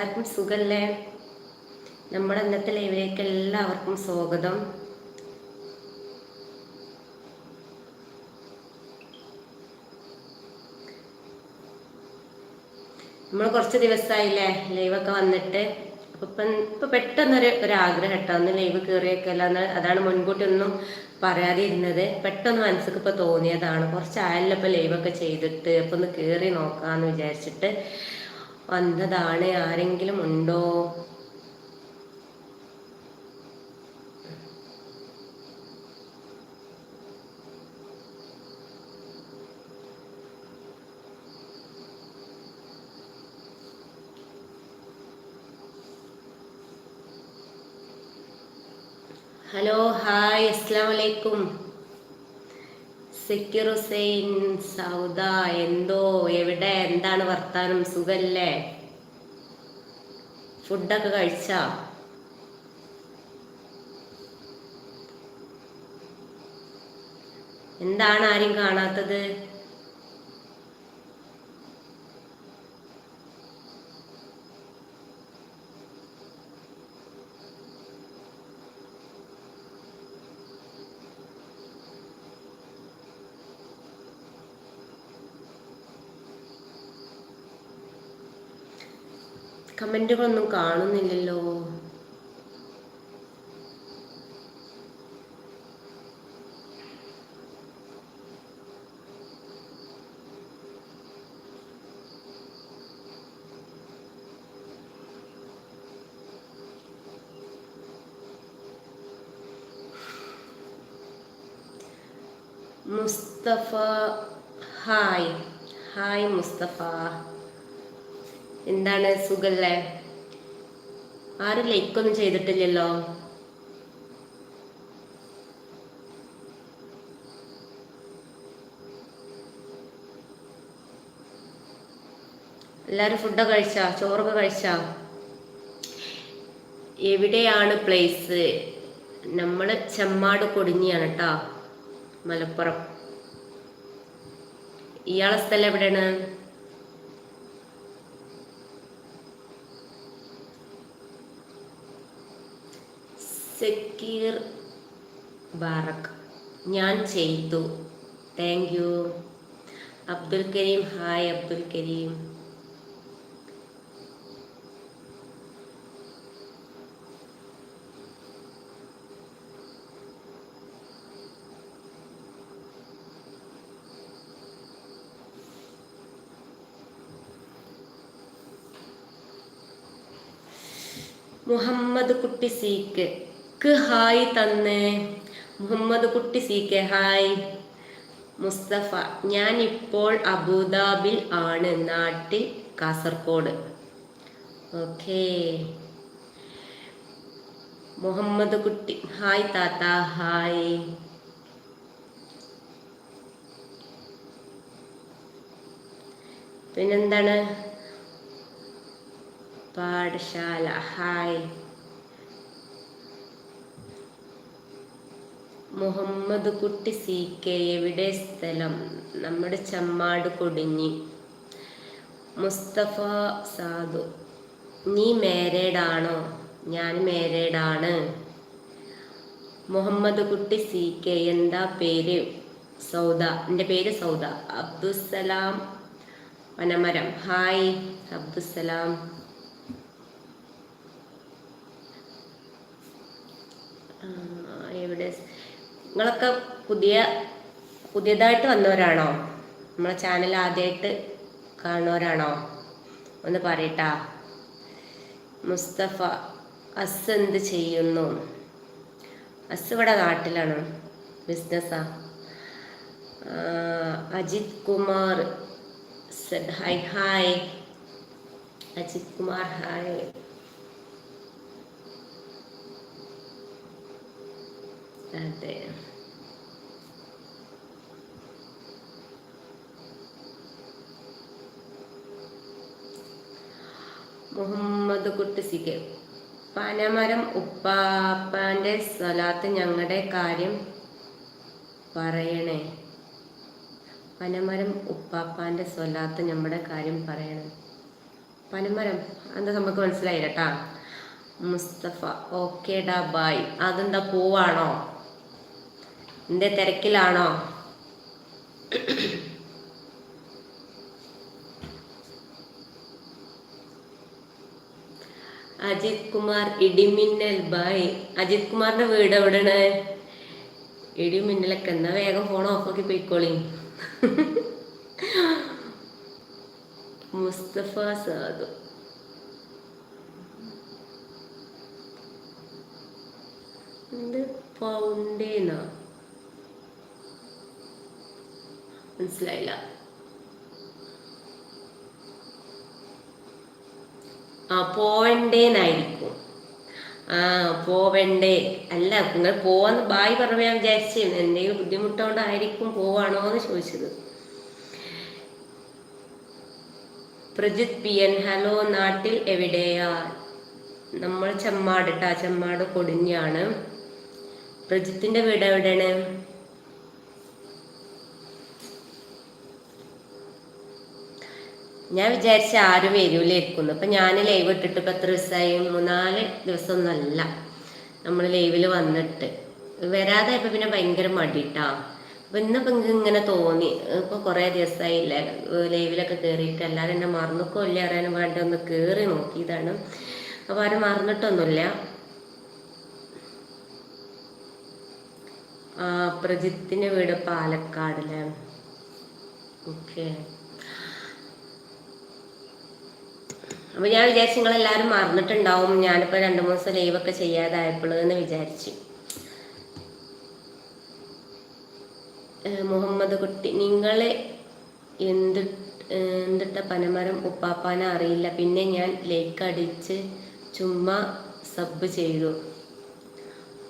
എല്ലാവർക്കും സുഖല്ലേ? നമ്മുടെ ഇന്നത്തെ ലൈവിലേക്ക് എല്ലാവർക്കും സ്വാഗതം. നമ്മൾ കുറച്ച് ദിവസമായില്ലേ ലൈവൊക്കെ വന്നിട്ട്. ഇപ്പം ഇപ്പം പെട്ടെന്നൊരു ഒരു ആഗ്രഹം കേട്ടോ. ഒന്ന് ലൈവ് കയറിയൊക്കെയല്ല എന്ന് അതാണ് മുൻകൂട്ടി ഒന്നും പറയാതെ ഇരുന്നത് പെട്ടെന്ന് മനസ്സിക്ക് ഇപ്പൊ തോന്നിയതാണ്. കുറച്ചായല്ലോ ഇപ്പൊ ലൈവൊക്കെ ചെയ്തിട്ട് അപ്പൊ ഒന്ന് കയറി നോക്കാന്ന് വിചാരിച്ചിട്ട്. വന്നതാണ് ആരെങ്കിലും ഉണ്ടോ? ഹലോ ഹായ് അസ്സാം വലൈക്കും സക്കീർ ഹുസൈൻ സൗദ എന്തോ എവിടെ എന്താണ് വർത്താനം സുഖല്ലേ? ഫുഡൊക്കെ കഴിച്ചാ? എന്താണ് ആരും കാണാത്തത്? കമന്റുകളൊന്നും കാണുന്നില്ലല്ലോ. മുസ്തഫ ഹായ്. ഹായ് മുസ്തഫ. എന്താണ് സുഖല്ലേ? ആരും ലൈക്കൊന്നും ചെയ്തിട്ടില്ലല്ലോ. എല്ലാരും ഫുഡൊക്കെ കഴിച്ചാ? ചോറൊക്കെ കഴിച്ചാ? എവിടെയാണ് പ്ലേസ് നമ്മൾ ചെമ്മാട് കൊടിഞ്ഞിയാണ് കേട്ടോ മലപ്പുറം. ഇയാളെ സ്ഥലം എവിടെയാണ്? സക്കീർ ബാറക്. ഞാൻ ചെയ്തു. Thank you Abdul Karim. Hi Abdul Karim. Muhammad Kutty seek. ക്ക് ഹായ് തന്നേ. മുഹമ്മദ് കുട്ടി സി കെ ഹായ്. മുസ്തഫ ഞാൻ ഇപ്പോൾ അബുദാബിൽ ആണ് നാട്ടിൽ കാസർഗോഡ് ഓക്കേ. മുഹമ്മദ് കുട്ടി ഹായ് താത്ത ഹായ്. പിന്നെന്താണ്? പാഠശാല ഹായ്. മുഹമ്മദ് കുട്ടി സി കെ എവിടെ സ്ഥലം? നമ്മുടെ ചമ്മാട് കൊടിഞ്ഞി മുസ്തഫ സാധു നീ മേരേഡാണോ? ഞാൻ മേരേഡാണ്. മുഹമ്മദ് കുട്ടി സി കെ എന്താ പേര്? സൗദ എന്റെ പേര് സൗദ. അബ്ദുസലാം വനമരം. ഹായ് അബ്ദുസലാം എവിടെ നിങ്ങളൊക്കെ പുതിയ പുതിയതായിട്ട് വന്നവരാണോ? നമ്മളെ ചാനൽ ആദ്യമായിട്ട് കാണുന്നവരാണോ? ഒന്ന് പറയട്ടാ. മുസ്തഫ അസ് എന്ത് ചെയ്യുന്നു? അസ് ഇവിടെ നാട്ടിലാണ് ബിസിനസ്സാ Ajith Kumar hi hi Ajith Kumar hi അതെ. മുഹമ്മദ് കുട്ടി കെ പനമരം ഉപ്പാപ്പാന്റെ സ്വലാത്ത് ഞങ്ങളുടെ കാര്യം പറയണേ. പനമരം ഉപ്പാപ്പാന്റെ സ്വലാത്ത് നമ്മുടെ കാര്യം പറയണേ. പനമരം എന്താ നമുക്ക് മനസ്സിലായില്ല കേട്ടാ മുസ്തഫ ഓക്കെ ഡാ ബായ് അതെന്താ പൂവാണോ? എന്റെ തിരക്കിലാണോ? അജിത് കുമാർ ഇടിമിന്നൽ ബായ് അജിത് കുമാറിന്റെ വീട് എവിടെയാണ്? ഇടിമിന്നലൊക്കെ. എന്നാ വേഗം ഫോൺ ഓഫ് ഓഫാക്കി പോയിക്കോളി. മുസ്തഫ സാദു. എന്ത് പൗണ്ടേന മനസ്സിലായില്ല ആ പോവണ്ടേന്നായിരിക്കും. ആ പോവണ്ടേ. അല്ല നിങ്ങൾ പോവാന്ന് ബായ് പറഞ്ഞ ഞാൻ വിചാരിച്ചു എന്തെങ്കിലും ബുദ്ധിമുട്ടുകൊണ്ടായിരിക്കും പോവാണോ എന്ന് ചോദിച്ചത്. പ്രജിത് പി എൻ ഹലോ നാട്ടിൽ എവിടെയാ? നമ്മൾ ചെമ്മാട് ചമ്മാട് ചെമ്മാട് കൊടിഞ്ഞാണ്. പ്രജിത്തിന്റെ വീട് എവിടെയാണ്? ഞാൻ വിചാരിച്ച ആരും വരൂലായിരിക്കുന്നു അപ്പൊ ഞാൻ ലൈവ് ഇട്ടിട്ട് ഇപ്പൊ എത്ര ദിവസമായി മൂന്നാൽ ദിവസമൊന്നുമല്ല നമ്മൾ ലൈവിൽ വന്നിട്ട്. വരാതെ ഇപ്പൊ പിന്നെ ഭയങ്കര മടിട്ടാ. അപ്പൊ ഇന്നിപ്പോ ഇങ്ങനെ തോന്നി. ഇപ്പൊ കുറെ ദിവസമായില്ലേ ലൈവിലൊക്കെ കയറിയിട്ട് എല്ലാവരും എന്നെ മറന്നൊക്കെ ഇല്ല അറിയാനും വേണ്ടി ഒന്ന് കയറി നോക്കിയതാണ്. അപ്പൊ ആരും മറന്നിട്ടൊന്നുമില്ല. പ്രജിത്തിന്റെ വീട് പാലക്കാടിലെ ഓക്കെ. അപ്പൊ ഞാൻ വിചാരിച്ചു നിങ്ങൾ എല്ലാവരും മറന്നിട്ടുണ്ടാവും. ഞാനിപ്പോ രണ്ടു മൂന്ന് ദിവസം ലൈവ് ഒക്കെ ചെയ്യാതായപ്പോൾ എന്ന് വിചാരിച്ചു. മുഹമ്മദ് കുട്ടി നിങ്ങളെ എന്ത് എന്തിട്ട പനമരം ഉപ്പാപ്പാനെ അറിയില്ല. പിന്നെ ഞാൻ ലൈക്ക് അടിച്ച് ചുമ്മാ സബ് ചെയ്തു.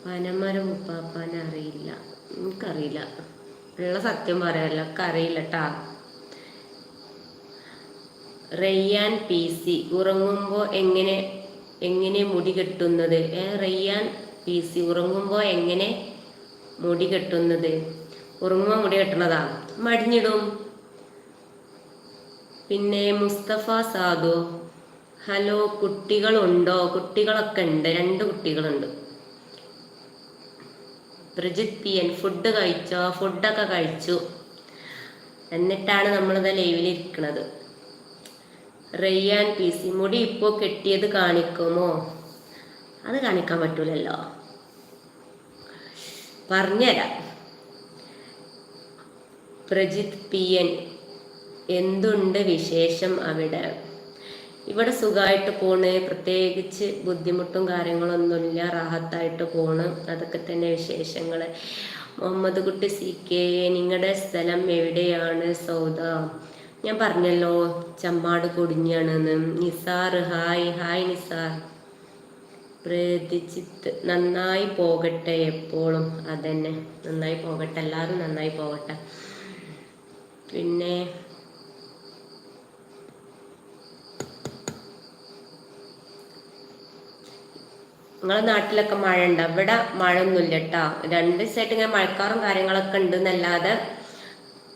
പനമരം ഉപ്പാപ്പാനെ അറിയില്ല. എനിക്കറിയില്ല. ഉള്ള സത്യം പറയാമല്ലോ ഒക്കെ അറിയില്ല കേട്ടാ റയ്യാൻ പി സി. ഉറങ്ങുമ്പോൾ എങ്ങനെ എങ്ങനെ മുടി കെട്ടുന്നത്? റയ്യാൻ പി സി ഉറങ്ങുമ്പോൾ എങ്ങനെ മുടി കെട്ടുന്നത്? ഉറങ്ങുമ്പോൾ മുടി കെട്ടണതാ. മടിഞ്ഞിടും. പിന്നെ മുസ്തഫ സാദു. ഹലോ കുട്ടികളുണ്ടോ? കുട്ടികളൊക്കെ ഉണ്ട്. രണ്ട് കുട്ടികളുണ്ട്. പ്രജിത് പി എൻ ഫുഡ് കഴിച്ചോ? ഫുഡൊക്കെ കഴിച്ചു. എന്നിട്ടാണ് നമ്മളിത് ലൈവിലിരിക്കണത്. റയ്യാൻ പി സി മുടി ഇപ്പോൾ കെട്ടിയത് കാണിക്കുമോ? അത് കാണിക്കാൻ പറ്റൂലല്ലോ. പറഞ്ഞുതരാം. പ്രജിത് പി എൻ എന്തുണ്ട് വിശേഷം അവിടെ? ഇവിടെ സുഖമായിട്ട് പോണ് പ്രത്യേകിച്ച് ബുദ്ധിമുട്ടും കാര്യങ്ങളൊന്നുമില്ല റാഹത്തായിട്ട് പോണ്. അതൊക്കെ തന്നെ വിശേഷങ്ങൾ മുഹമ്മദ് കുട്ടി സി കെ നിങ്ങളുടെ സ്ഥലം എവിടെയാണ്? സൗദ? ഞാൻ പറഞ്ഞല്ലോ ചമ്മാട് കൊടിഞ്ഞാണെന്ന് നിസാർ ഹായ് ഹായ് നിസാർ പ്രതിജിത്ത് നന്നായി പോകട്ടെ എപ്പോഴും. അതന്നെ. നന്നായി പോകട്ടെ. എല്ലാവരും നന്നായി പോകട്ടെ. പിന്നെ നിങ്ങളെ നാട്ടിലൊക്കെ മഴ ഉണ്ട് ഇവിടെ മഴ ഒന്നുമില്ല കേട്ടോ. രണ്ട് ദിവസമായിട്ട് ഇങ്ങനെ മഴക്കാറും കാര്യങ്ങളൊക്കെ ഉണ്ട് എന്നല്ലാതെ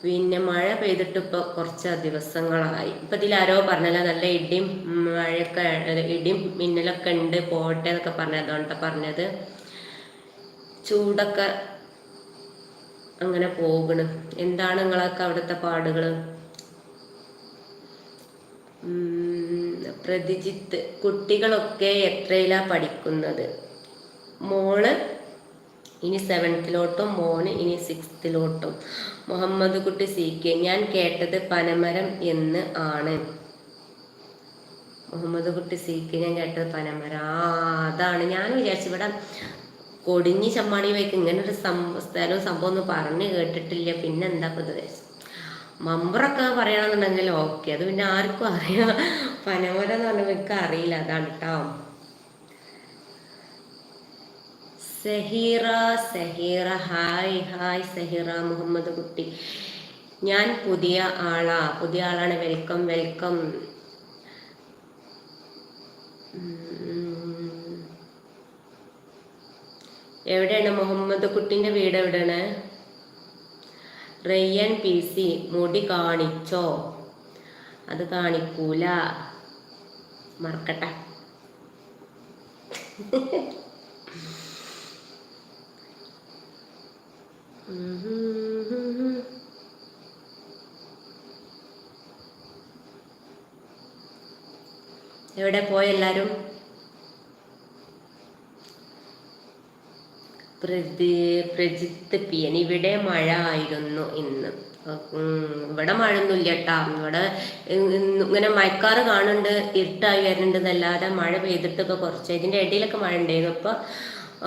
പിന്നെ മഴ പെയ്തിട്ട് ഇപ്പൊ കുറച്ച് ദിവസങ്ങളായി. ഇപ്പൊ ഇതിൽ ആരോ പറഞ്ഞല്ലോ നല്ല ഇടിയും മഴയൊക്കെ ഇടിയും മിന്നലൊക്കെ ഉണ്ട് പോട്ടെ എന്നൊക്കെ പറഞ്ഞത് അതുകൊണ്ടാ പറഞ്ഞത്. ചൂടൊക്കെ അങ്ങനെ പോകണ് എന്താണ് നിങ്ങളൊക്കെ അവിടുത്തെ പാടുകൾ പ്രതിജിത്ത് കുട്ടികളൊക്കെ എത്രയിലാ പഠിക്കുന്നത്? മോൾ ഇനി സെവൻത്തിലോട്ടും മോന് ഇനി സിക്സ്ത്തിലോട്ടും മുഹമ്മദ് കുട്ടി സി കെ ഞാൻ കേട്ടത് പനമരം എന്ന് ആണ്. മുഹമ്മദ് കുട്ടി സി കെ ഞാൻ കേട്ടത് പനമരം. ആ അതാണ്. ഞാൻ വിചാരിച്ചു ഇവിടെ കൊടിഞ്ഞി ചമ്മാണി വയ്ക്ക്. ഇങ്ങനെ ഒരു സ്ഥലവും സംഭവം ഒന്നും പറഞ്ഞു കേട്ടിട്ടില്ല. പിന്നെ എന്താ ഇപ്പൊ മമ്പറൊക്കെ പറയണമെന്നുണ്ടെങ്കിൽ ഓക്കെ അത് പിന്നെ ആർക്കും അറിയാം. പനമരം എന്ന് പറഞ്ഞാൽ എനിക്ക് അറിയില്ല അതാണ് കേട്ടോ സഹീറ സഹീറ ഹായ് ഹായ് സഹീറ മുഹമ്മദ് കുട്ടി. ഞാൻ പുതിയ ആളാ. പുതിയ ആളാണ്. Welcome welcome. എവിടെയാണ് മുഹമ്മദ് കുട്ടിന്റെ വീട് എവിടെയാണ്? Rayyan P C. മുടി കാണിച്ചോ? അത് കാണിക്കൂല. മറക്കട്ടെ. എവിടെ പോയ എല്ലാരും? പ്രജിത്ത് പിയൻ ഇവിടെ മഴ ആയിരുന്നു ഇന്ന്. ഇവിടെ മഴ ഒന്നുമില്ല കേട്ടാ. ഇവിടെ ഇങ്ങനെ മയക്കാറ് കാണുന്നുണ്ട് ഇരുട്ടായി വരുന്നുണ്ട് എന്നല്ലാതെ മഴ പെയ്തിട്ടൊക്കെ കുറച്ച്. ഇതിന്റെ ഇടയിലൊക്കെ മഴ ഉണ്ടായിരുന്നു. ഇപ്പൊ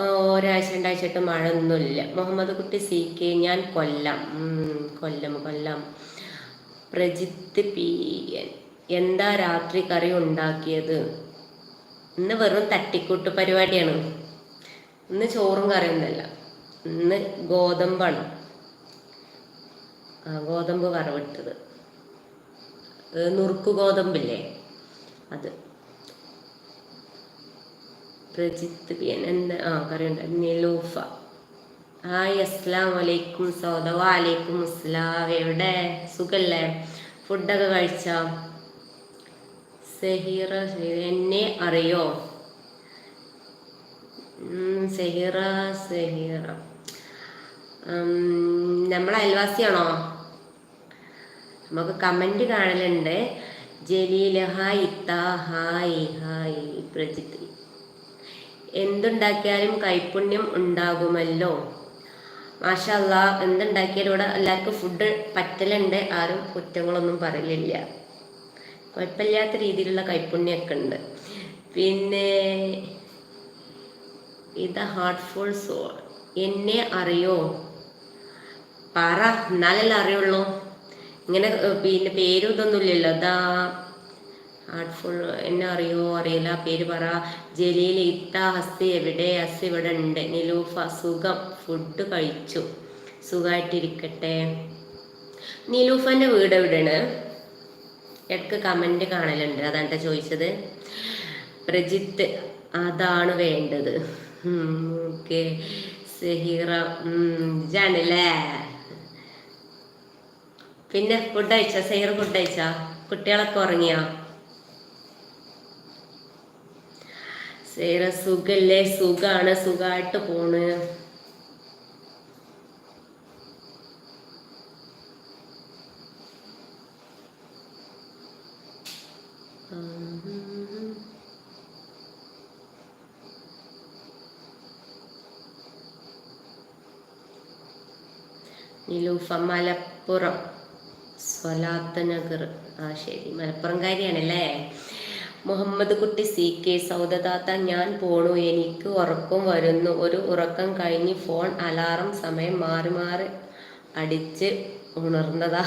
ഒരാഴ്ച രണ്ടാഴ്ചയായിട്ട് മഴ ഒന്നുമില്ല മുഹമ്മദ് കുട്ടി സി കെ ഞാൻ കൊല്ലം. കൊല്ലം കൊല്ലം. പ്രജിത്ത് പി എന്താ രാത്രി കറി ഉണ്ടാക്കിയത്? ഇന്ന് വെറും തട്ടിക്കൂട്ട് പരിപാടിയാണ്. ഇന്ന് ചോറും കറിയൊന്നുമല്ല ഇന്ന് ഗോതമ്പാണ്. ആ ഗോതമ്പ് വറവിട്ടത്. നുറുക്ക് ഗോതമ്പില്ലേ? അത്. പ്രജിത്ത് പി എൻ എന്താ ആ കറിയുണ്ട്. നിലൂഫ ഹായ് അസ്സാം വലൈക്കും സൗദ വാലൈക്കും അസ്ലാം എവിടെ? സുഖല്ലേ? ഫുഡൊക്കെ കഴിച്ച? സഹീറ എന്നെ അറിയോ? സഹീറ സഹീറ. നമ്മൾ അയൽവാസിയാണോ? നമുക്ക് കമന്റ് കാണലുണ്ട്. ജലീല ഹായ് ഇത്ത ഹായ് ഹായ് പ്രജിത്ത്. എന്തുണ്ടാക്കിയാലും കൈപുണ്യം ഉണ്ടാകുമല്ലോ. മാഷല്ല എന്തുണ്ടാക്കിയാലും ഇവിടെ എല്ലാവർക്കും ഫുഡ് പറ്റലുണ്ട്. ആരും കുറ്റങ്ങളൊന്നും പറയലില്ല. കുഴപ്പമില്ലാത്ത രീതിയിലുള്ള കൈപ്പുണ്യമൊക്കെ ഉണ്ട്. പിന്നെ ഇത് ഹാർട്ട്ഫുൾ സോൾ എന്നെ അറിയോ? പറ എന്നാലല്ലേ അറിയുള്ളൂ. ഇങ്ങനെ പിന്നെ പേരും ഇതൊന്നുമില്ലല്ലോ. അതാ ഹാർട്ട്ഫുൾ എന്നെ അറിയോ അറിയില്ല. പേര് പറ. ജലീൽ ഇത്ത ഹസ്തി എവിടെ? ഹസ് ഇവിടെ ഉണ്ട്. നിലൂഫ സുഖം. ഫുഡ് കഴിച്ചു. സുഖമായിട്ടിരിക്കട്ടെ നിലൂഫന്റെ വീട് എവിടെയാണ്? ഇടയ്ക്ക് കമന്റ് കാണലുണ്ട്. അതാണ് ചോദിച്ചത്? പ്രജിത്ത് അതാണ് വേണ്ടത്. ഓക്കെ സഹീറ ജാണല്ലേ പിന്നെ ഫുഡ് അയച്ച സഹീർ ഫുഡ് അയച്ച കുട്ടികളൊക്കെ ഉറങ്ങിയോ? സഹീറ സുഖല്ലേ? സുഖാണ്. സുഖമായിട്ട് പോണ്. നിലൂഫ മലപ്പുറം സ്വലാത്ത നഗർ ആ ശരി. മലപ്പുറംകാരിയാണല്ലേ? മുഹമ്മദ് കുട്ടി സി കെ സൗദദാത്ത ഞാൻ പോണു എനിക്ക് ഉറക്കം വരുന്നു. ഒരു ഉറക്കം കഴിഞ്ഞ് ഫോൺ അലാറം സമയം മാറി മാറി അടിച്ച് ഉണർന്നതാ.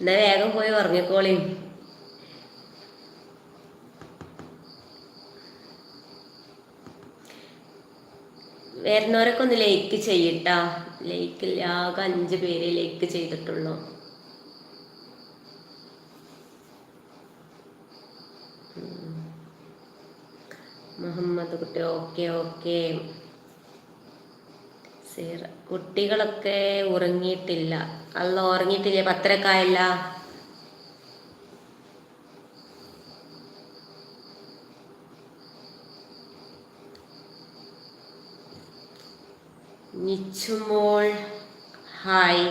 എന്നാ വേഗം പോയി ഉറങ്ങിക്കോളി. വരുന്നവരൊക്കെ ഒന്ന് ലൈക്ക് ചെയ്യട്ടാ ലൈക്ക് ആകെ അഞ്ച് പേരെ ലൈക്ക് ചെയ്തിട്ടുള്ളൂ. മുഹമ്മദ് കുട്ടി ഓക്കെ ഓക്കെ. കുട്ടികളൊക്കെ ഉറങ്ങിയിട്ടില്ല. അല്ല ഉറങ്ങിയിട്ടില്ല? പത്രക്കായല്ല. Nichumol hi.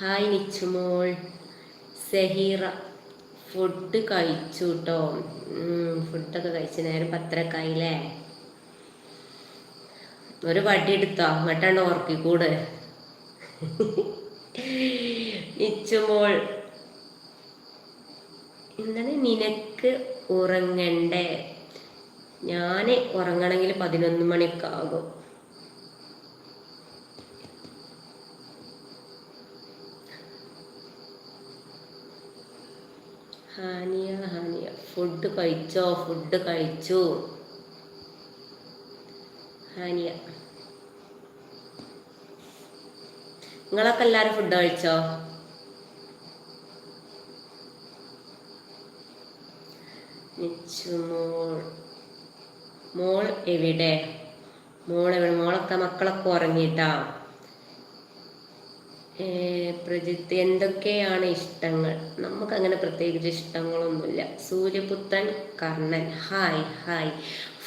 Hi Nichumol. Saheera food കഴിച്ചു കേട്ടോ ഫുഡൊക്കെ കഴിച്ച നേരം പത്രക്കായില്ലേ ഒരു വടി എടുത്തോ? അങ്ങോട്ടാണ് ഓർക്കിക്കൂട്. നിച്ചുമ്പോൾ എന്താണ് നിനക്ക് ഉറങ്ങണ്ടേ? ഞാൻ ഉറങ്ങണമെങ്കിൽ പതിനൊന്ന് മണിയൊക്കെ ഹാനിയ ഹാനിയ. ഫുഡ് കഴിച്ചോ? ഫുഡ് കഴിച്ചു. ഹാനിയ. നിങ്ങളൊക്കെ എല്ലാവരും ഫുഡ് കഴിച്ചോ? മോൾ. മോൾ എവിടെ? മോൾ എവിടെ? മോളൊക്കെ മക്കളൊക്കെ ഉറങ്ങിയിട്ടാ? പ്രജിത്ത് എന്തൊക്കെയാണ് ഇഷ്ടങ്ങൾ? നമുക്ക് അങ്ങനെ പ്രത്യേകിച്ച് ഇഷ്ടങ്ങളൊന്നുമില്ല. Suryaputran Karnan. Hi hi.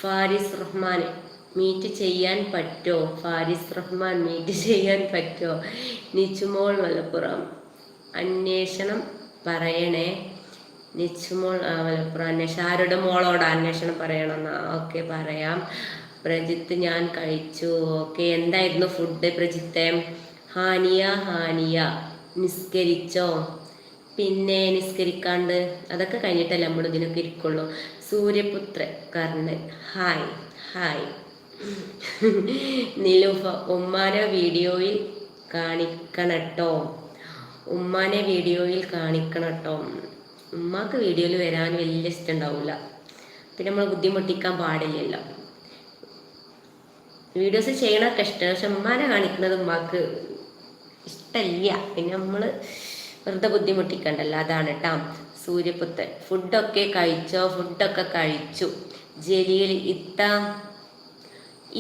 Faris Rahman meet ചെയ്യാൻ പറ്റോ? ഫാരിസ് റഹ്മാൻ മീറ്റ് ചെയ്യാൻ പറ്റോ? നിച്ചുമോൾ മലപ്പുറം. അന്വേഷണം പറയണേ. നിച്ചുമോൾ മലപ്പുറം അന്വേഷണം. ആരുടെ മോളോട് അന്വേഷണം പറയണമെന്നാ? ഓക്കെ പറയാം. പ്രജിത്ത് ഞാൻ കഴിച്ചു. ഓക്കെ എന്തായിരുന്നു ഫുഡ് പ്രജിത്തെ? ഹാനിയ ഹാനിയ. നിസ്കരിച്ചോ? പിന്നെ നിസ്കരിക്കാണ്ട് അതൊക്കെ കഴിഞ്ഞിട്ടല്ല നമ്മൾ ഇതിനൊക്കെ ഇരിക്കുള്ളൂ. സൂര്യപുത്ര കർണൻ. ഹായ് ഹായ് നിലുഫ ഉമ്മാനെ വീഡിയോയിൽ കാണിക്കണട്ടോ. ഉമ്മാനെ വീഡിയോയിൽ കാണിക്കണട്ടോ. ഉമ്മാക്ക് വീഡിയോയിൽ വരാൻ വലിയ ഇഷ്ടം ഉണ്ടാവില്ല പിന്നെ നമ്മൾ ബുദ്ധിമുട്ടിക്കാൻ പാടില്ലല്ലോ. വീഡിയോസ് ചെയ്യണൊക്കെ ഇഷ്ടം പക്ഷെ ഉമ്മാനെ കാണിക്കുന്നത് ഉമ്മാക്ക് ഇഷ്ടമില്ല. പിന്നെ നമ്മൾ വെറുതെ ബുദ്ധിമുട്ടിക്കണ്ടല്ലോ. അതാണ് കേട്ടോ സൂര്യപുത്തൻ ഫുഡൊക്കെ കഴിച്ചോ? ഫുഡൊക്കെ കഴിച്ചു. ജലീൽ ഇത്ത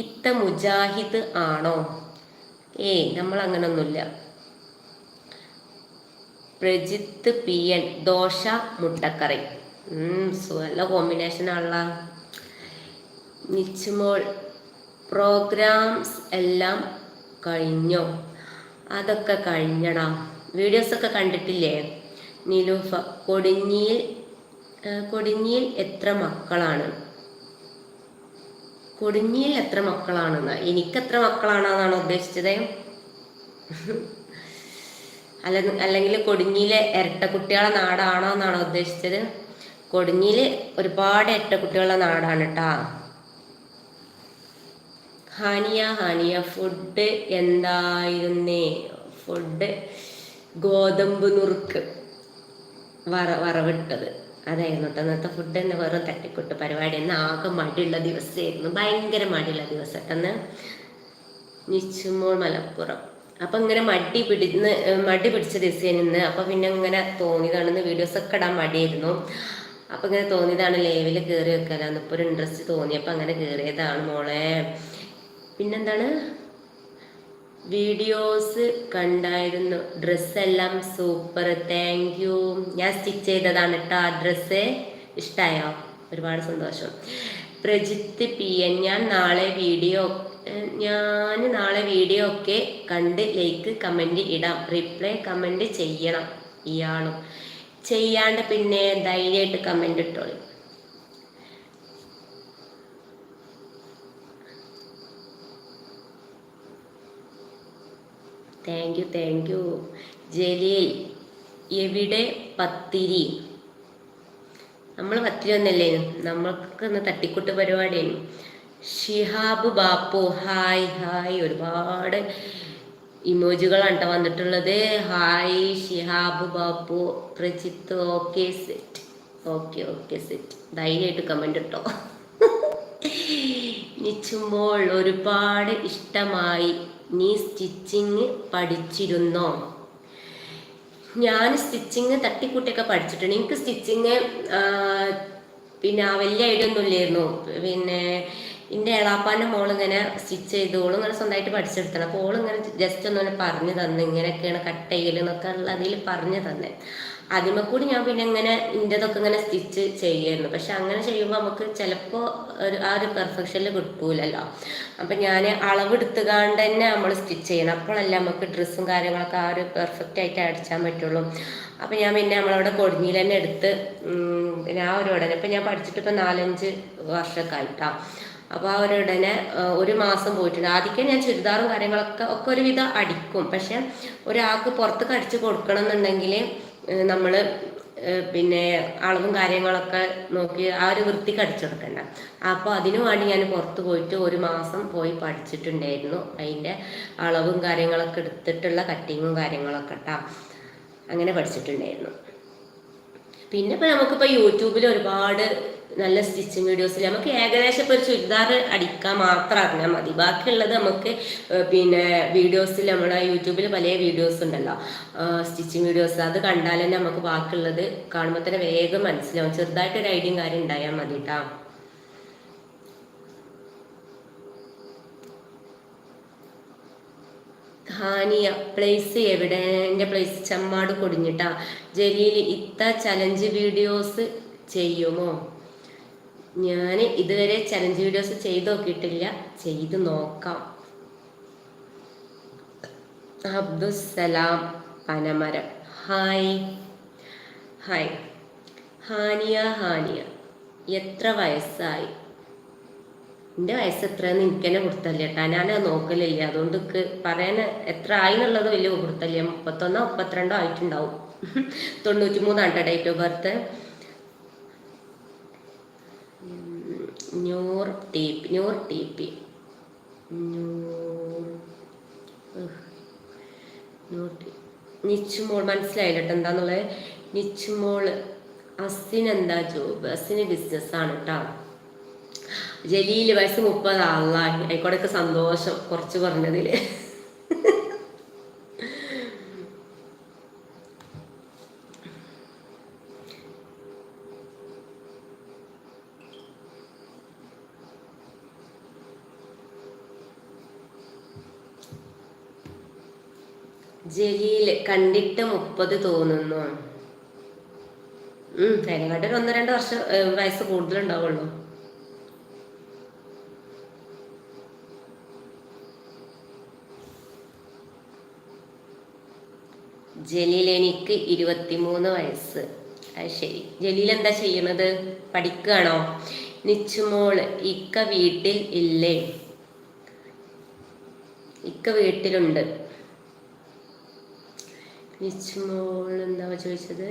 ഇത്ത മുജാഹിദ് ആണോ? ഏയ് നമ്മൾ അങ്ങനൊന്നുമില്ല പ്രജിത്ത് പി എൻ. ദോശ മുട്ടക്കറി. നല്ല കോമ്പിനേഷൻ ആണല്ലോ. നിച്ചുമോൾ പ്രോഗ്രാംസ് എല്ലാം കഴിഞ്ഞോ? അതൊക്കെ കഴിഞ്ഞടാ. വീഡിയോസൊക്കെ കണ്ടിട്ടില്ലേ? നിലൂഫ കൊടിഞ്ഞിയിൽ കൊടിഞ്ഞിയിൽ എത്ര മക്കളാണ്? കൊടിഞ്ഞിയിൽ എത്ര മക്കളാണെന്ന്? എനിക്ക് എത്ര മക്കളാണെന്നാണ് ഉദ്ദേശിച്ചത്? അല്ല അല്ലെങ്കിൽ കൊടിഞ്ഞിയിലെ ഇരട്ട കുട്ടികളെ നാടാണോ എന്നാണോ ഉദ്ദേശിച്ചത്? കൊടിഞ്ഞിയിൽ ഒരുപാട് ഇരട്ടക്കുട്ടികളുടെ നാടാണ് കേട്ടാ. ഹാനിയ ഹാനിയ ഫുഡ് എന്തായിരുന്നേ? ഫുഡ് ഗോതമ്പ് നുറുക്ക് വറ വറവിട്ടത്. അതായിരുന്നു കേട്ടോ ഇന്നത്തെ ഫുഡ് തന്നെ വെറും തട്ടിക്കൊട്ട് പരിപാടി. എന്ന് ആകെ മടിയുള്ള ദിവസമായിരുന്നു ഭയങ്കര മടിയുള്ള ദിവസം. കേട്ടെന്ന് നിച്ചുമോൾ മലപ്പുറം. അപ്പം ഇങ്ങനെ മടി പിടിന്ന് മടി പിടിച്ച ദിവസം ഇന്ന്. അപ്പം പിന്നെ ഇങ്ങനെ തോന്നിയതാണെന്ന് വീഡിയോസ് ഒക്കെ ഇടാൻ മടിയായിരുന്നു. അപ്പം ഇങ്ങനെ തോന്നിയതാണ് ലൈവിൽ കയറി വെക്കാനാന്ന്. ഇപ്പോൾ ഒരു ഇൻട്രസ്റ്റ് തോന്നിയപ്പോൾ അങ്ങനെ കയറിയതാണ് മോളെ. പിന്നെന്താണ്? വീഡിയോസ് കണ്ടായിരുന്നു. ഡ്രസ്സെല്ലാം സൂപ്പർ താങ്ക് യു ഞാൻ സ്റ്റിച്ച് ചെയ്തതാണ് കേട്ടോ ആ ഡ്രസ്സ് ഇഷ്ടമായോ ഒരുപാട് സന്തോഷം. പ്രജിത്ത് പി എൻ ഞാൻ നാളെ വീഡിയോ ഞാൻ നാളെ വീഡിയോ ഒക്കെ കണ്ട് ലൈക്ക് കമന്റ് ഇടാം. റിപ്ലൈ കമന്റ് ചെയ്യണം ഇയാളും. ചെയ്യാണ്ട് പിന്നെ ധൈര്യമായിട്ട് കമന്റ് ഇട്ടോളൂ. Thank you thank you Jaleel എവിടെ പത്തിരി? നമ്മൾ പത്തിരി ഒന്നല്ലേ നമ്മൾക്ക് ഇന്ന് തട്ടിക്കൂട്ട് പരിപാടിയാണ്. Shihab Bapu hi hi. ഒരുപാട് ഇമോജികളാണ് കേട്ടോ വന്നിട്ടുള്ളത്. Hi Shihab Bapu. Prajith okay set. Okay okay set. ധൈര്യമായിട്ട് കമന്റ് ഇട്ടോ. നിച്ചുമ്പോൾ ഒരുപാട് ഇഷ്ടമായി നീ സ്റ്റിച്ചിങ് പഠിച്ചിരുന്നോ? ഞാൻ സ്റ്റിച്ചിങ് തട്ടിക്കൂട്ടിയൊക്കെ പഠിച്ചിട്ടുണ്ട്. എനിക്ക് സ്റ്റിച്ചിങ് പിന്നെ വലിയ ഐഡിയ ഒന്നും ഇല്ലായിരുന്നു. പിന്നെ എന്റെ മോൾ ഇങ്ങനെ സ്റ്റിച്ച് ചെയ്ത്. ഓളും ഇങ്ങനെ സ്വന്തമായിട്ട് പഠിച്ചെടുത്തണം. അപ്പോൾ ഓളിങ്ങനെ ജസ്റ്റ് ഒന്നും പറഞ്ഞു തന്നു. ഇങ്ങനെയൊക്കെയാണ് കട്ട് ചെയ്യൽ എന്നൊക്കെ ഉള്ള അതിൽ പറഞ്ഞു തന്നെ. അതിമ കൂടി ഞാൻ പിന്നെ ഇങ്ങനെ ഇന്റെതൊക്കെ ഇങ്ങനെ സ്റ്റിച്ച് ചെയ്യായിരുന്നു പക്ഷെ അങ്ങനെ ചെയ്യുമ്പോൾ നമുക്ക് ചിലപ്പോൾ ഒരു ആ ഒരു പെർഫെക്ഷനിൽ കിട്ടൂലല്ലോ. അപ്പം ഞാൻ അളവെടുത്തുകാണ്ട് തന്നെ നമ്മൾ സ്റ്റിച്ച് ചെയ്യണം. അപ്പോഴല്ല നമുക്ക് ഡ്രസ്സും കാര്യങ്ങളൊക്കെ ആ ഒരു പെർഫെക്റ്റ് ആയിട്ട് അടിച്ചാൻ പറ്റുള്ളൂ. അപ്പം ഞാൻ പിന്നെ നമ്മളവിടെ കൊടിഞ്ഞിൽ തന്നെ എടുത്ത് പിന്നെ ആ ഒരു ഉടനെ ഇപ്പം ഞാൻ പഠിച്ചിട്ട് ഇപ്പം നാലഞ്ച് വർഷമൊക്കെ ആയിട്ടാ. അപ്പോൾ ആ ഒരു ഉടനെ ഒരു മാസം പോയിട്ടുണ്ട്. ആദ്യമൊക്കെ ഞാൻ ചുരിദാറും കാര്യങ്ങളൊക്കെ ഒക്കെ ഒരുവിധം അടിക്കും. പക്ഷെ ഒരാൾക്ക് പുറത്തേക്ക് അടിച്ചു കൊടുക്കണം എന്നുണ്ടെങ്കിൽ നമ്മൾ പിന്നെ അളവും കാര്യങ്ങളൊക്കെ നോക്കി ആ ഒരു വൃത്തിക്ക് അടിച്ചെടുക്കണ്ട അപ്പോൾ അതിനു വേണ്ടി ഞാൻ പുറത്ത് പോയിട്ട് ഒരു മാസം പോയി പഠിച്ചിട്ടുണ്ടായിരുന്നു. അതിന്റെ അളവും കാര്യങ്ങളൊക്കെ എടുത്തിട്ടുള്ള കട്ടിങ്ങും കാര്യങ്ങളൊക്കെ കേട്ടോ അങ്ങനെ പഠിച്ചിട്ടുണ്ടായിരുന്നു. പിന്നെ ഇപ്പം നമുക്കിപ്പോൾ യൂട്യൂബിൽ ഒരുപാട് നല്ല സ്റ്റിച്ചിങ് വീഡിയോസിൽ നമുക്ക് ഏകദേശം ഇപ്പോൾ ഒരു ചുരിദാർ അടിക്കാൻ മാത്രം അറിഞ്ഞാൽ മതി. ബാക്കിയുള്ളത് നമുക്ക് പിന്നെ വീഡിയോസിൽ നമ്മുടെ യൂട്യൂബിൽ പല വീഡിയോസ് ഉണ്ടല്ലോ. സ്റ്റിച്ചിങ് വീഡിയോസ് അത് കണ്ടാൽ തന്നെ നമുക്ക് ബാക്കിയുള്ളത് കാണുമ്പോൾ തന്നെ വേഗം മനസ്സിലാവും. ചെറുതായിട്ട് ഒരു ഐഡിയയും കാര്യം ഉണ്ടായാൽ മതി കേട്ടോ ഹാനിയ പ്ലേസ് എവിടെ? എന്റെ പ്ലേസ് ചെമ്മാട് കൊടിഞ്ഞിട്ടാ ജലീൽ ഇത്ത ചലഞ്ച് വീഡിയോസ് ചെയ്യുമോ? ഞാൻ ഇതുവരെ ചലഞ്ച് വീഡിയോസ് ചെയ്ത് നോക്കിയിട്ടില്ല. ചെയ്ത് നോക്കാം. Abdussalam Panamaram. Hi hi Haniya Haniya. എത്ര വയസ്സായി? എന്റെ വയസ്സ് എത്രയെന്ന് എനിക്ക് തന്നെ കൊടുത്തല്ല കേട്ടാ. ഞാനത് നോക്കലില്ല. അതുകൊണ്ട് പറയാൻ എത്ര ആയി എന്നുള്ളത് വലിയ കൊടുത്തല്ല മുപ്പത്തൊന്നോ മുപ്പത്തിരണ്ടോ ആയിട്ടുണ്ടാവും. തൊണ്ണൂറ്റി മൂന്നാണ് date of birth Noor T P Noor T P Nichumol മനസ്സിലായില്ല കേട്ടോ എന്താന്നുള്ളത്? നിച്ചുമോൾ അസിന് എന്താ ജോബ് അസിന് ബിസിനസ്സാണ് കേട്ടോ ജലീൽ വയസ്സ് മുപ്പത്. ആളായി ആയിക്കോടൊക്കെ സന്തോഷം. കുറച്ച് പറഞ്ഞതിൽ. ജലീൽ കണ്ടിട്ട് മുപ്പത് തോന്നുന്നു. ഉം അതിനെക്കാട്ടി ഒന്ന് രണ്ട് വർഷം വയസ്സ് കൂടുതലുണ്ടാവുള്ളൂ. ജലീൽ എനിക്ക് ഇരുപത്തിമൂന്ന് വയസ്സ്. അത് ശരി. ജലീൽ എന്താ ചെയ്യണത്? പഠിക്കുകയാണോ നിച്ചുമോൾ ഇക്ക വീട്ടിൽ ഇല്ലേ? ഇക്ക വീട്ടിലുണ്ട്. നിച്ചുമോൾ എന്താ ചോദിച്ചത്?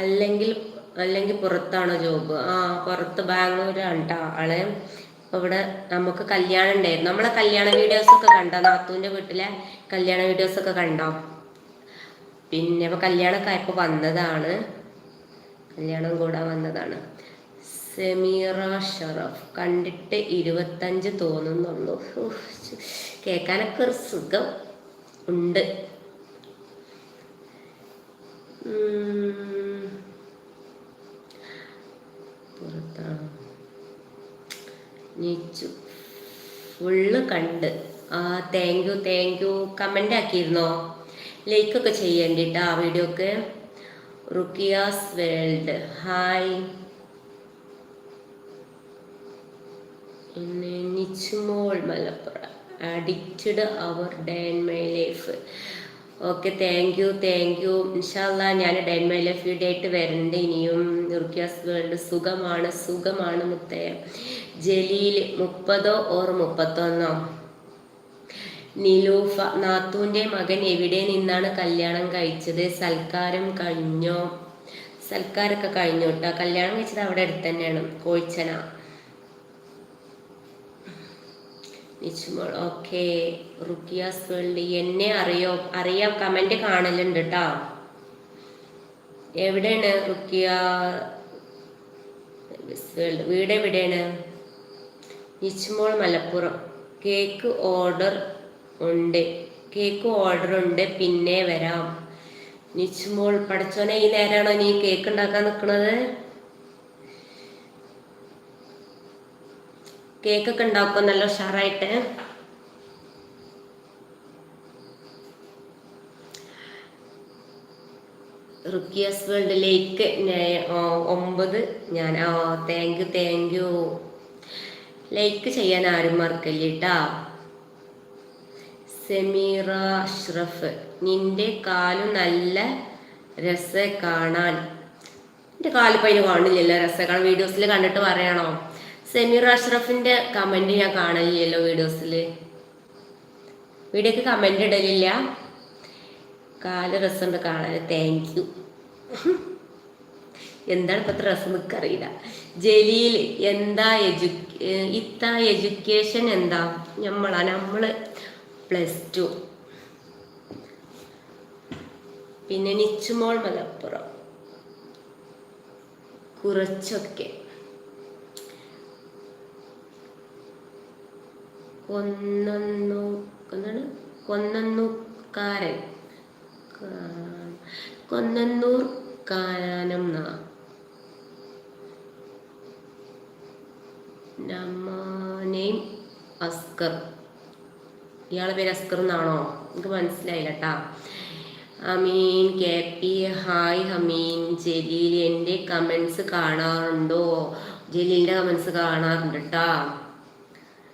അല്ലെങ്കിൽ അല്ലെങ്കിൽ പുറത്താണോ ജോബ് ആ പുറത്ത് ബാംഗ്ലൂരാണ് കേട്ടോ ആൾ ഇവിടെ നമുക്ക് കല്യാണം ഉണ്ടായിരുന്നു. നമ്മളെ കല്യാണ വീഡിയോസ് ഒക്കെ കണ്ടോ? നാത്തുവിന്റെ വീട്ടിലെ കല്യാണ വീഡിയോസ് ഒക്കെ കണ്ടോ? പിന്നെ ഇപ്പൊ കല്യാണമൊക്കെ ആയപ്പോ വന്നതാണ്. കല്യാണം കൂടാൻ വന്നതാണ്. സെമീറ ഷറഫ് കണ്ടിട്ട് ഇരുപത്തഞ്ച് തോന്നുന്നുള്ളൂ. കേൾക്കാനൊക്കെ ഒരു സുഖം ഉണ്ട്. പുറത്താണ്. ഫുള്ള് കണ്ട്. ആ thank you thank you comment ആക്കിയിരുന്നോ? ലൈക്കൊക്കെ ചെയ്യേണ്ടിട്ട് ആ വീഡിയോ ഒക്കെ. റുക്കിയാസ് വേൾഡ്. ഹായ് പിന്നെ Nichumol Malappuram. Addicted our day in my life okay thank you thank you ഇൻഷാല്ല ഞാൻ day in my life video ആയിട്ട് വരണ്ട്. ഇനിയും റുക്കിയാസ് വേൾഡ് സുഖമാണ് സുഖമാണ് മുത്തേ. ജലീൽ മുപ്പതോ ഓർ മുപ്പത്തൊന്നോ? നിലൂഫ നാത്തുവിന്റെ മകൻ എവിടെ നിന്നാണ് കല്യാണം കഴിച്ചത്? സൽക്കാരം കഴിഞ്ഞോ? സൽക്കാരൊക്കെ കഴിഞ്ഞു കേട്ടോ. കല്യാണം കഴിച്ചത് അവിടെ അടുത്ത് തന്നെയാണ് കോഴിച്ചന. നിച്ചുമോൾ ഓക്കെ റുക്കിയാസ് വേൾഡ് എന്നെ അറിയോ? അറിയാം. കമന്റ് കാണലുണ്ട് കേട്ടോ എവിടെയാണ് റുക്കിയ വേൾഡ് വീട് എവിടെയാണ്? നിച്ചുമോൾ മലപ്പുറം. കേക്ക് ഓർഡർ ഉണ്ട്. കേക്ക് ഓർഡർ ഉണ്ട്. പിന്നെ വരാം. നിച്ചുമോൾ പഠിച്ചോനെ ഈ നേരമാണോ നീ കേക്ക് ഉണ്ടാക്കാൻ നിൽക്കുന്നത് കേക്കൊക്കെ ഉണ്ടാക്കും നല്ല ഉഷാറായിട്ട്. റുക്കിയസ് വേൾഡിലേക്ക് ഒമ്പത്. ഞാൻ ഓ thank you thank you like ചെയ്യാൻ ആരും മറക്കല്ല കേട്ടാ സെമീറ അഷ്റഫ് നിന്റെ കാലു നല്ല രസ കാണാൻ. എന്റെ കാലിപ്പോൾ അതിന് കാണില്ലല്ലോ രസ കാണാൻ. വീഡിയോസിൽ കണ്ടിട്ട് പറയണോ? സെമീർ അഷ്റഫിന്റെ കമന്റ് ഞാൻ കാണലില്ലല്ലോ വീഡിയോസിൽ വീഡിയോക്ക് കമന്റ് ഇടലില്ല. കാല രസമുണ്ട് കാണാൻ. താങ്ക് യു എന്താണ് ഇപ്പത്തെ രസം നിൽക്കറിയില്ല ജലീൽ എന്താ എജു ഇത്ത എഡ്യൂക്കേഷൻ എന്താ? നമ്മളാ നമ്മൾ പ്ലസ് ടു പിന്നെ നിച്ചുമോൾ മലപ്പുറം. കുറച്ചൊക്കെ. കൊന്നു എന്താണ് കൊന്നന്നൂക്കാരൻ കൊന്നന്നൂർ കാനം നെയിം അസ്കർ. ഇയാളെ പേര് അസ്കർ എന്നാണോ? എനിക്ക് മനസ്സിലായില്ല കേട്ടാ Ameen K P hi Hameen Jaleel എന്റെ കമൻസ് കാണാറുണ്ടോ? ജലീലിന്റെ കമൻസ് കാണാറുണ്ട് കേട്ടാ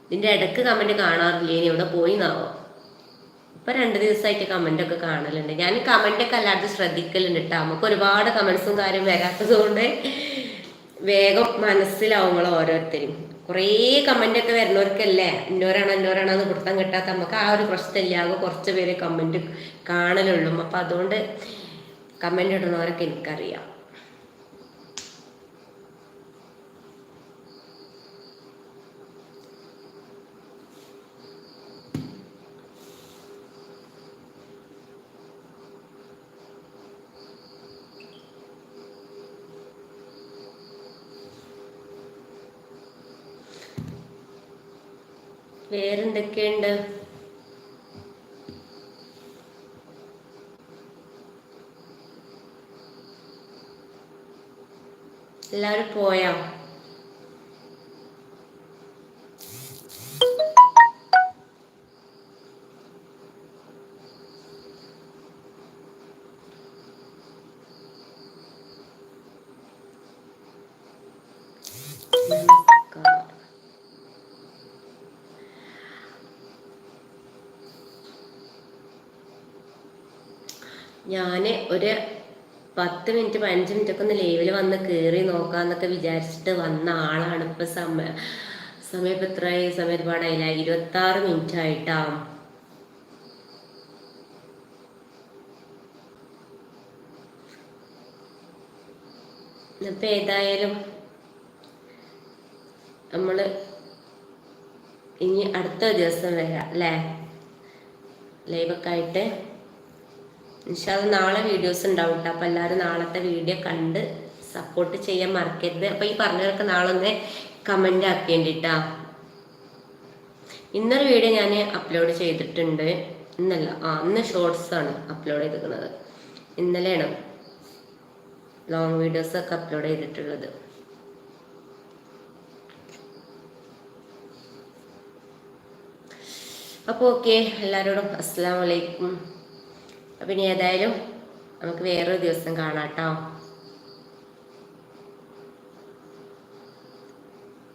ഇതിന്റെ ഇടയ്ക്ക് കമന്റ് കാണാറില്ല? ഇനി എവിടെ പോയി എന്നാവോ ഇപ്പൊ രണ്ട് ദിവസമായിട്ട് ഒക്കെ കാണലുണ്ട്. ഞാൻ കമന്റ് ഒക്കെ അല്ലാതെ ശ്രദ്ധിക്കലുണ്ട് കേട്ടോ നമുക്ക് ഒരുപാട് കമന്റ്സും കാര്യം വരാത്തത് കൊണ്ട് വേഗം മനസ്സിലാവും നിങ്ങൾ ഓരോരുത്തരും. കുറേ കമന്റ് ഒക്കെ വരുന്നവർക്കല്ലേ? ഇന്നോരാണോ ഇന്നോരാണോ എന്ന് പിടുത്തം കിട്ടാത്ത നമുക്ക് ആ ഒരു പ്രശ്നമില്ലാതെ കുറച്ച് പേര് കമന്റ് കാണലുള്ളൂ. അപ്പൊ അതുകൊണ്ട് കമന്റ് ഇടുന്നവരൊക്കെ എനിക്കറിയാം. വേറെന്തൊക്കെയുണ്ട്? എല്ലാവരും പോയോ? ഞാൻ ഒരു പത്ത് മിനിറ്റ് പതിനഞ്ച് മിനിറ്റ് ഒക്കെ ഒന്ന് ലൈവിൽ വന്ന് കയറി നോക്കാന്നൊക്കെ വിചാരിച്ചിട്ട് വന്ന ആളാണ് ഇപ്പൊ സമയ സമയം ഇപ്പൊ എത്രയായി സമയം ഒരുപാടായില്ല? ഇരുപത്തി ആറ് മിനിറ്റ് ആയിട്ടാ ഇപ്പൊ ഏതായാലും നമ്മൾ ഇനി അടുത്ത ദിവസം വരാം അല്ലേ? ലൈവൊക്കെ ആയിട്ട്. ഇൻഷാൽ നാളെ വീഡിയോസ് ഉണ്ടാവും കേട്ടോ അപ്പോൾ എല്ലാവരും നാളത്തെ വീഡിയോ കണ്ട് സപ്പോർട്ട് ചെയ്യാൻ മറക്കരുത്. അപ്പോൾ ഈ പറഞ്ഞവർക്ക് നാളെ ഒന്ന് കമന്റ് ആക്കേണ്ടിട്ടാ ഇന്നൊരു വീഡിയോ ഞാൻ അപ്ലോഡ് ചെയ്തിട്ടുണ്ട്. ഇന്നല്ല ആ ഇന്ന് ഷോർട്സ് ആണ് അപ്ലോഡ് ചെയ്തിരിക്കുന്നത്. ഇന്നലെയാണ് ലോങ് വീഡിയോസ് ഒക്കെ അപ്ലോഡ് ചെയ്തിട്ടുള്ളത്. അപ്പോൾ ഓക്കെ എല്ലാവരോടും അസ്സാം വലൈക്കും അപ്പം ഇനി ഏതായാലും നമുക്ക് വേറൊരു ദിവസം കാണാം കേട്ടോ